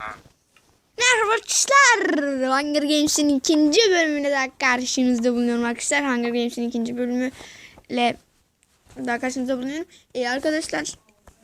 Merhaba arkadaşlar. Hunger Games'in ikinci bölümüne daha karşınızda bulunuyorum arkadaşlar. Hunger Games'in ikinci bölümüyle daha karşınızda bulunuyorum. E arkadaşlar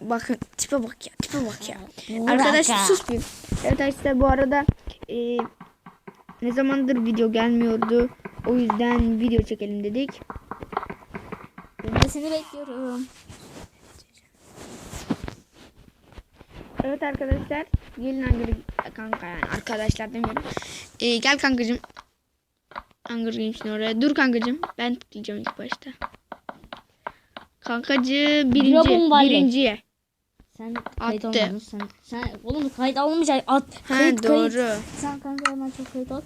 bakın tipe bak ya tipe bak ya. Arkadaşlar sus bir. Evet arkadaşlar bu arada e, ne zamandır video gelmiyordu. O yüzden video çekelim dedik. Ben de seni bekliyorum. Evet arkadaşlar gelin Hunger kanka yani arkadaşlar demiyorum. Ee, gel kankacığım. Hunger Games'in oraya. Dur kankacığım. Ben tıklayacağım ilk başta. Kankacı birinci. Birinciye. Sen kayıt Attı. almadın. Sen, sen oğlum kayıt almayacak. At. Ha kayıt, doğru. Kayıt. Sen kanka hemen çok kayıt al.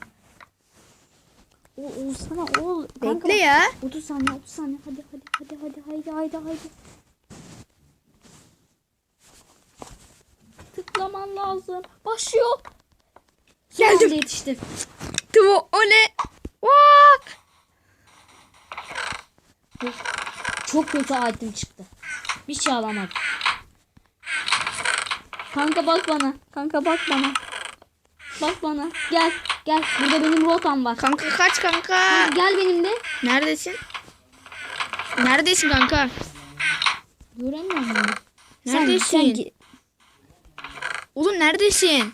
O, o sana o kanka. Bekle ya. 30 saniye 30 saniye hadi hadi hadi hadi hadi hadi hadi. Tıklaman lazım. Başlıyor. Geldim. anda yetiştim. Tuvo o ne? Vaa! Çok kötü item çıktı. Bir şey alamadım. Kanka bak bana. Kanka bak bana. Bak bana. Gel. Gel. Burada benim rotam var. Kanka kaç kanka. Kanka gel benimle. Neredesin? Neredesin kanka? Göremiyor musun? Sen- Neredesin? sen gi- Oğlum neredesin?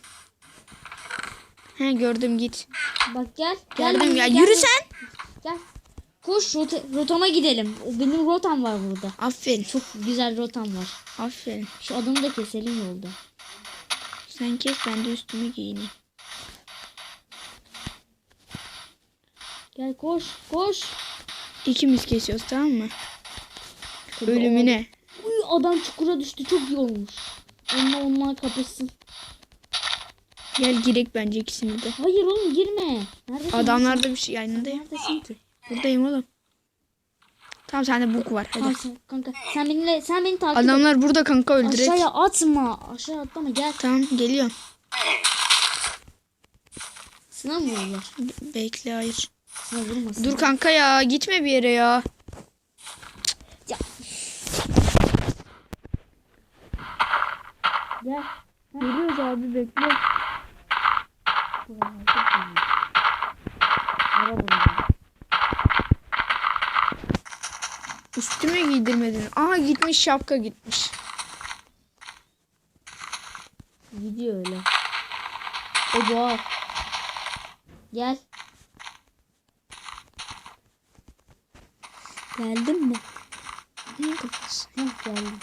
He gördüm git. bak gel. Gel Geldim ya. benimle, Yürü gel. sen. Gel. Koş rota, rotama gidelim. O benim rotam var burada. Aferin. Çok güzel rotam var. Aferin. Şu adamı da keselim yolda. Sen kes ben de üstümü giyineyim. Gel koş. Koş. İkimiz kesiyoruz tamam mı? Ölümüne. Uy adam çukura düştü. Çok iyi olmuş. Onunla onlar kapışsın. Gel girek bence ikisini de. Hayır oğlum girme. Neredesin? Adamlarda bir şey yanındayım. Neredesin? Buradayım oğlum. Tamam sende buk var hadi. Tamam sen, kanka sen benimle sen beni takip et. Adamlar burada kanka öldürek. Aşağıya atma. Aşağı atlama gel. Tamam geliyorum. Sınav mı? Be- bekle hayır. Sınav vurmasın. Dur kanka ya gitme bir yere ya. Ya. Gel. Geliyoruz abi bekle. Üstüme giydirmedin. Aha gitmiş şapka gitmiş. Gidiyor öyle. O doğal. Gel. Geldin mi? Ne? Heh geldim.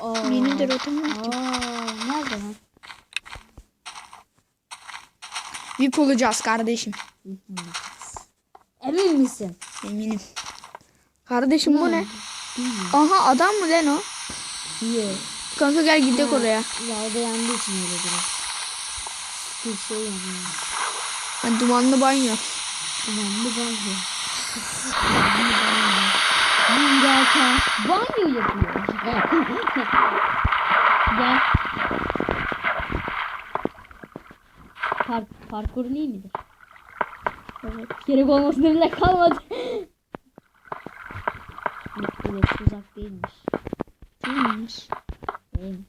Aa, Benim de rotamı unuttum. Aa, nerede lan? VIP olacağız kardeşim. Emin misin? Eminim. Kardeşim bu ne? Bilmiyorum. Aha adam mı lan o? Yok. Kanka gel gidelim oraya. Lavda yandığı için öyle biraz. Bir şey yanıyor. Hani dumanlı banyo. Dumanlı banyo. Dumanlı banyo. Banyo yapıyor. Gel. Park, parkur iyi midir? Evet. Gerek olmasına bile kalmadı. Evet, uzak değilmiş. Değilmiş. Değilmiş.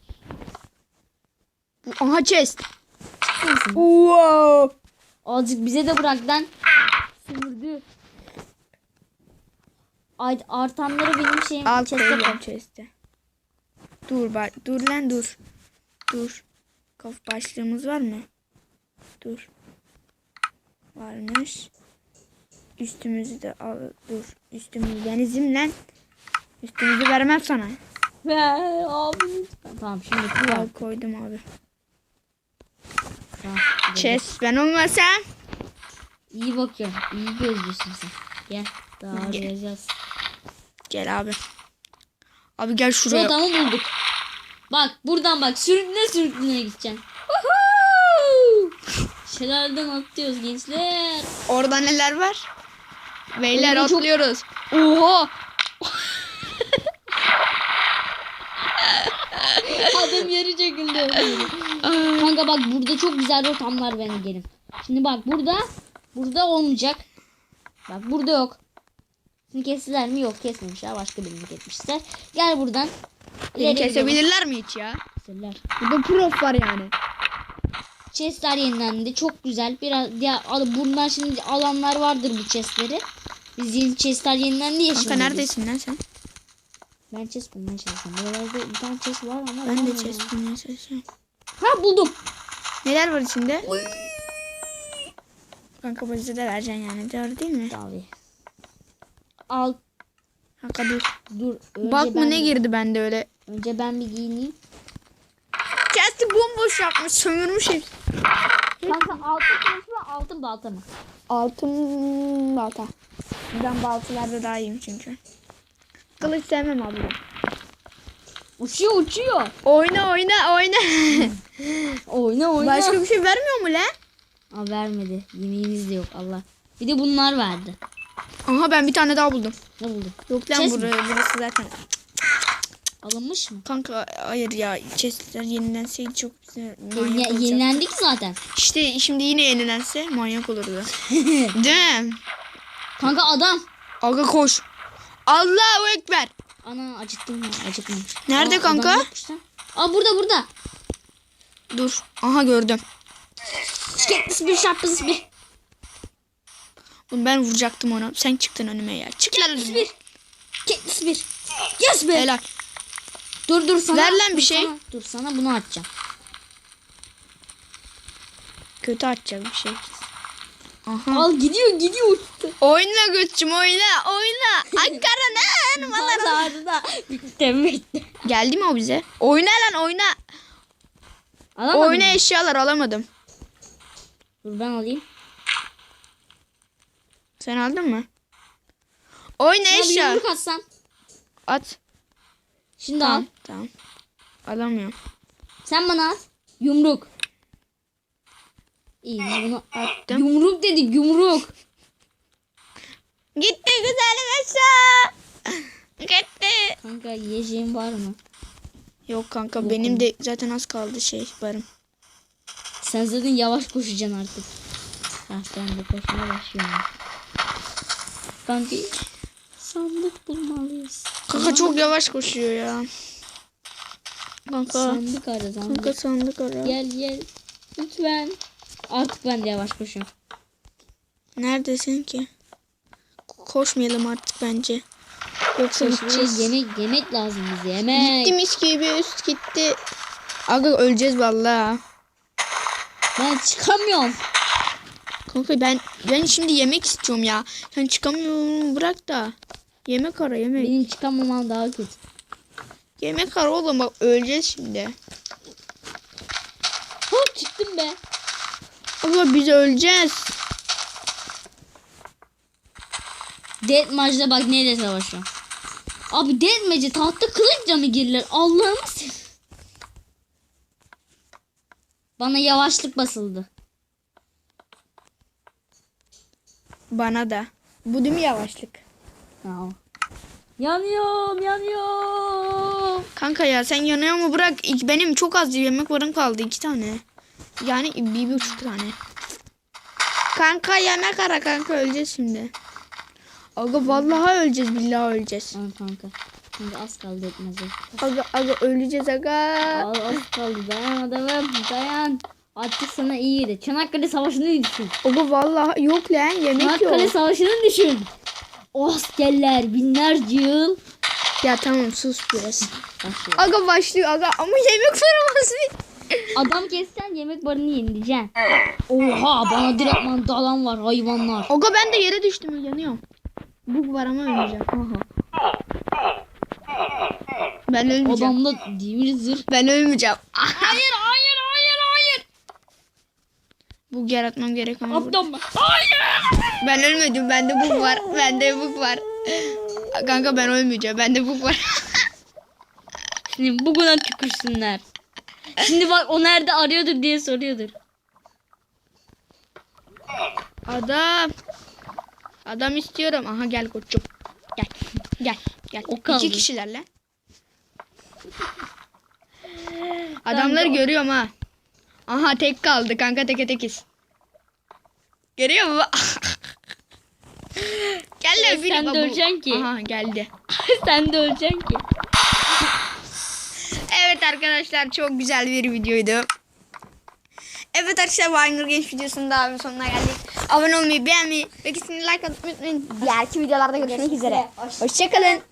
Aha chest. Wow. Azıcık bize de bırak lan. Sömürdü. Ay, artanları benim şeyim. Al chest'e koy. chest'e. Dur bak. Dur lan dur. Dur. Kaf başlığımız var mı? Dur. Varmış. Üstümüzü de al. Dur. Üstümüzü denizim lan. Üstümüzü vermem sana. Ve abi lütfen. Tamam şimdi Al kral. koydum abi. Tamam, ben olmasam. İyi bakıyorum. İyi gözlüsün sen. Gel. Daha Gel. arayacağız. Gel abi. Abi gel Şu şuraya. adamı bulduk. Bak buradan bak sürüklene sürüklene gideceksin. Şelaleden atlıyoruz gençler. Orada neler var? Beyler Orada çok- atlıyoruz. Oha. Adam yarı çekildi. Kanka bak burada çok güzel rotamlar benim gelin. Şimdi bak burada burada olmayacak. Bak burada yok. Şimdi kestiler mi? Yok kesmemişler. Başka birini kesmişler. Gel buradan. İleri gidelim. kesebilirler mi hiç ya? Keserler. Burada prof var yani. Chestler yenilendi. Çok güzel. Biraz al- bundan şimdi alanlar vardır bu chestleri. Biz yeni chestler yenilendi ya Kanka şimdi. neredesin lan sen? Ben chest bulmaya çalışıyorum. Buralarda bir tane chest var ama. Ben de chest bulmaya çalışıyorum. Ha buldum. Neler var içinde? Kanka bu bize de vereceksin yani. Doğru değil mi? Abi. Al. Kanka dur. Dur. Önce Bak mı ne girdi bende öyle. Önce ben bir giyineyim. Chest'i bomboş yapmış. Sömürmüş hep. Kanka altın kılıç mı altın balta mı? Altın balta. Ben baltalarda daha iyiyim çünkü. Kılıç sevmem abla. Uçuyor uçuyor. Oyna oyna oyna. Oyna oyna. Başka bir şey vermiyor mu lan? Aa, vermedi. Yemeğimiz de yok Allah. Bir de bunlar verdi. Aha ben bir tane daha buldum. Ne buldun? Yok lan burası, burası zaten. Alınmış mı? Kanka hayır ya chestler yenilenseydi çok güzel. Yenile- olacaktı. yenilendik zaten. İşte şimdi yine yenilense manyak olurdu. Değil mi? Kanka adam. Aga koş. Allahu Ekber. Ana acıttım ya acıtmamış. Nerede Aa, kanka? Aa burada burada. Dur. Aha gördüm. Katniss bir şarpız bir. Oğlum Ben vuracaktım onu. Sen çıktın önüme ya. Çık lan önüme. bir. Katniss bir. Yes be. Helal. Dur dur sana. Ver lan bir şey. Sana, dur sana bunu atacağım. Kötü atacak bir şey. Aha. Al gidiyor gidiyor uçtu. Oyna götçüm oyna oyna. Ankara ne? Pazarda da bitti bitti. Geldi mi o bize? Oyna lan oyna. Alamadın oyna mı? eşyalar alamadım. Dur ben alayım. Sen aldın mı? Oyna eşya. At. Şimdi Tamam. al. Tamam. Alamıyorum. Sen bana at. Yumruk. İyi bunu Attım. Yumruk dedik yumruk. Gitti güzelim eşya. Gitti. Kanka yiyeceğin var mı? Yok kanka benim de zaten az kaldı şey varım. Sen zaten yavaş koşacaksın artık. Ah ben de koşmaya başlıyorum. Kanka sandık bulmalıyız. Kanka çok yavaş koşuyor ya. Kanka. Sandık ara Kanka sandık. sandık ara. Gel gel. Lütfen. Artık ben de yavaş koşuyorum. Neredesin ki? Koşmayalım artık bence. Yoksa gideceğiz. yemek yemek lazım bize yemek. Gitti mis gibi üst gitti. Aga öleceğiz vallahi. Ben çıkamıyorum. Kanka ben ben şimdi yemek istiyorum ya. Sen çıkamıyorum bırak da. Yemek ara yemek. Benim çıkamamam daha kötü. Yemek ara oğlum bak öleceğiz şimdi. Hop çıktım be. Aga biz öleceğiz. Deathmatch'da bak neyle savaşıyor. Abi Deathmatch'e tahta kılıçla mı girilir? Allah'ım sen. Bana yavaşlık basıldı. Bana da. Bu değil mi yavaşlık? Tamam. Yanıyorum yanıyorum. Kanka ya sen yanıyor mu bırak. Benim çok az yemek varım kaldı. iki tane. Yani bir, bir buçuk tane. Kanka yemek ara kanka öleceğiz şimdi. Aga vallahi öleceğiz billahi öleceğiz. Tamam kanka. Şimdi az kaldı etmeze. Aga aga öleceğiz aga. Al az kaldı dayan adamım dayan. Artık sana iyiydi. Çanakkale Savaşı'nı düşün. Aga vallahi yok lan yemek Çanakkale yok. Savaşı'nı düşün. O askerler binlerce yıl. Ya tamam sus biraz. Aga başlıyor aga ama yemek var Adam kessen yemek barını yenileyeceksin. Oha bana direktman dalan var hayvanlar. Aga ben de yere düştüm yanıyorum. Bug var ama ölmeyeceğim. Aha. Ben ölmeyeceğim. Adamda demir zırh. Ben ölmeyeceğim. Hayır hayır hayır hayır. Bug yaratmam gerek ama. burada. Adam Hayır. Ben ölmedim. Bende bug var. Bende bug var. Kanka ben ölmeyeceğim. Bende bug var. Şimdi bugüne tükürsünler. Şimdi bak o nerede arıyordur diye soruyordur. Adam. Adam istiyorum. Aha gel koçum. Gel. Gel. Gel. O kaldı. İki kişilerle. Adamları görüyorum ha. Aha tek kaldı. Kanka teke tekiz. Görüyor musun? lan Sen de öleceksin ki. Aha geldi. Sen de öleceksin ki. arkadaşlar çok güzel bir videoydu. Evet arkadaşlar Hunger Games videosunun daha sonuna geldik. Abone olmayı, beğenmeyi ve kesinlikle like atmayı unutmayın. Diğerki videolarda görüşmek üzere. Hoşçakalın.